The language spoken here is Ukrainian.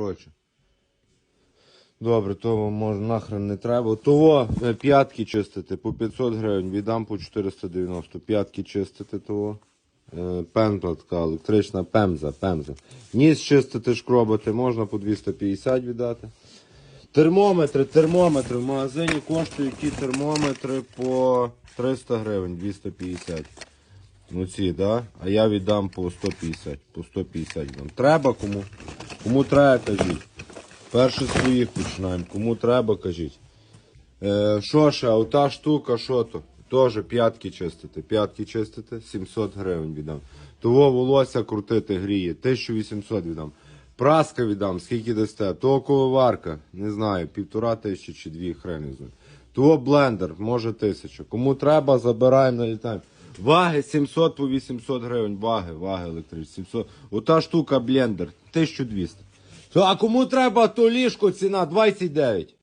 Коротше. Добре, того може нахрен не треба. Того е, п'ятки чистити по 500 гривень, віддам по 490. П'ятки чистити того. Е, така електрична пемза, пемза. Ніс чистити, шкробати можна по 250 віддати. Термометри, термометри в магазині коштують ті термометри по 300 гривень, 250. Ну ці, да? А я віддам по 150. По 150 віддам. Треба кому? Кому треба, кажіть. Перше своїх починаємо. Кому треба, кажіть. Е, що ще, ота штука, що то? Теж п'ятки чистити. П'ятки чистити, 700 гривень віддам. Того волосся крутити гріє, 1800 віддам. Праска віддам, скільки дасте. Того кововарка, не знаю, півтора тисячі чи дві, хрен. Того блендер, може тисяча. Кому треба, забираємо, налітаємо. Ваги 700 по 800 гривень, ваги, ваги електричні. 700. Ота штука блендер, 1200. А кому треба, то ліжко ціна 29.